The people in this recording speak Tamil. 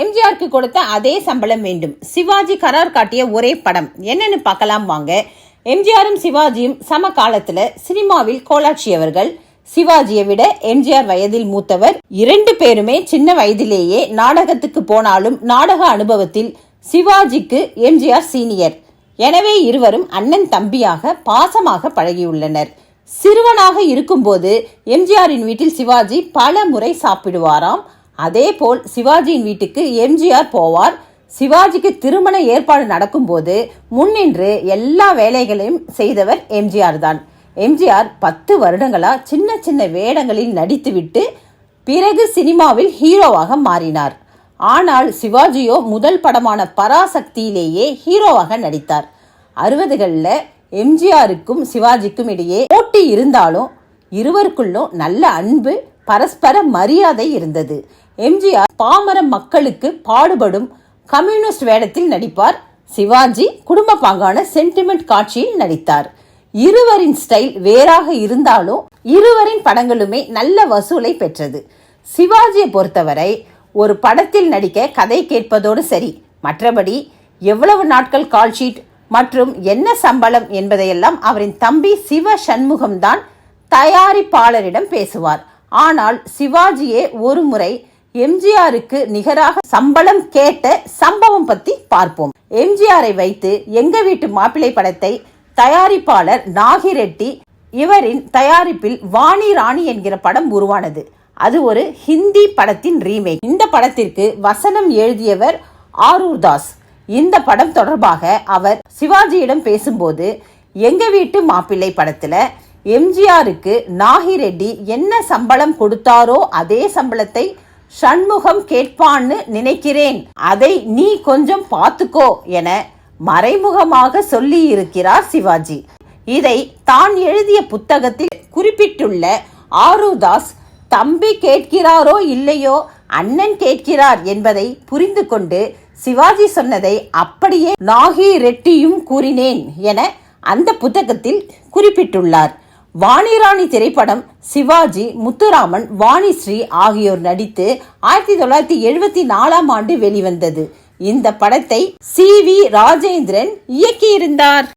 எம்ஜிஆருக்கு கொடுத்த அதே சம்பளம் வேண்டும். சிவாஜி கரார் காட்டிய ஒரே படம். என்னன்னு பார்க்கலாம் வாங்க. எம்ஜிஆரும் சிவாஜியும் சம காலத்துல சினிமாவில் கோலாட்சியவர்கள் சிவாஜியை விட எம்ஜிஆர் வயதில் மூத்தவர். இரண்டு பேருமே சின்ன வயதிலேயே நாடகத்துக்கு போனாலும் நாடக அனுபவத்தில் சிவாஜிக்கு எம்ஜிஆர் சீனியர். எனவே இருவரும் அண்ணன் தம்பியாக பாசமாக பழகியுள்ளனர். சிறுவனாக இருக்கும்போது எம்ஜிஆரின் வீட்டில் சிவாஜி பல முறை சாப்பிடுவாராம். அதேபோல் சிவாஜியின் வீட்டுக்கு எம்ஜிஆர் போவார். சிவாஜிக்கு திருமண ஏற்பாடு நடக்கும்போது முன்னின்று எல்லா வேலைகளையும் செய்தவர் எம்ஜிஆர் தான். எம்ஜிஆர் பத்து வருடங்களா சின்ன சின்ன வேடங்களில் நடித்துவிட்டு பிறகு சினிமாவில் ஹீரோவாக மாறினார். ஆனால் சிவாஜியோ முதல் படமான பராசக்தியிலேயே ஹீரோவாக நடித்தார். அறுபதுகளில் எம்ஜிஆருக்கும் சிவாஜிக்கும் இடையே போட்டி இருந்தாலும் இருவருக்குள்ளும் நல்ல அன்பு பரஸ்பர மரியாதை இருந்தது. எம்ஜிஆர் பாமர மக்களுக்கு பாடுபடும் கம்யூனிஸ்ட் வேடத்தில் நடிப்பார். சிவாஜி குடும்ப பாங்கான சென்டிமெண்ட் காட்சியில் நடித்தார். இருவரின் ஸ்டைல் வேறாக இருந்தாலும் இருவரின் படங்களுமே நல்ல வசூலை பெற்றது. சிவாஜியை பொறுத்தவரை ஒரு படத்தில் நடிக்க கதை கேட்பதோடு சரி மற்றபடி எவ்வளவு நாட்கள் கால் ஷீட் மற்றும் என்ன சம்பளம் என்பதையெல்லாம் அவரின் தம்பி சிவ சண்முகம்தான் தயாரிப்பாளரிடம் பேசுவார். ஆனால் சிவாஜியே ஒரு முறை எம்ஜிஆருக்கு நிகராக சம்பளம் கேட்ட சம்பவம் பத்தி பார்ப்போம். எம்ஜிஆரை வைத்து எங்க வீட்டு மாப்பிள்ளை படத்தை தயாரிப்பாளர் நாகிரெட்டி இவரின் தயாரிப்பில் வாணி ராணி என்கிற படம் உருவானது. அது ஒரு ஹிந்தி படத்தின் ரீமேக். இந்த படத்திற்கு வசனம் எழுதியவர் ஆரூர் தாஸ். இந்த படம் தொடர்பாக அவர் சிவாஜியிடம் பேசும்போது எங்க வீட்டு மாப்பிள்ளை படத்துல எம்ஜிஆருக்கு நாகி ரெட்டி என்ன சம்பளம் கொடுத்தாரோ அதே சம்பளத்தை சண்முகம் கேட்பான்னு நினைக்கிறேன். அதை நீ கொஞ்சம் பார்த்துக்கோ என மறைமுகமாக சொல்லி இருக்கிறார் சிவாஜி. இதை தான் எழுதிய புத்தகத்தில் குறிப்பிட்டுள்ள ஆருதாஸ் தம்பி கேட்கிறாரோ இல்லையோ அண்ணன் கேட்கிறார் என்பதை புரிந்து கொண்டு சிவாஜி சொன்னதை அப்படியே நாகி ரெட்டியும் கூறினேன் என அந்த புத்தகத்தில் குறிப்பிட்டுள்ளார். வாணிராணி திரைப்படம் சிவாஜி முத்துராமன் வாணிஸ்ரீ ஆகியோர் நடித்து ஆயிரத்தி தொள்ளாயிரத்தி எழுபத்தி நாலாம் ஆண்டு வெளிவந்தது. இந்த படத்தை சி வி ராஜேந்திரன் இயக்கியிருந்தார்.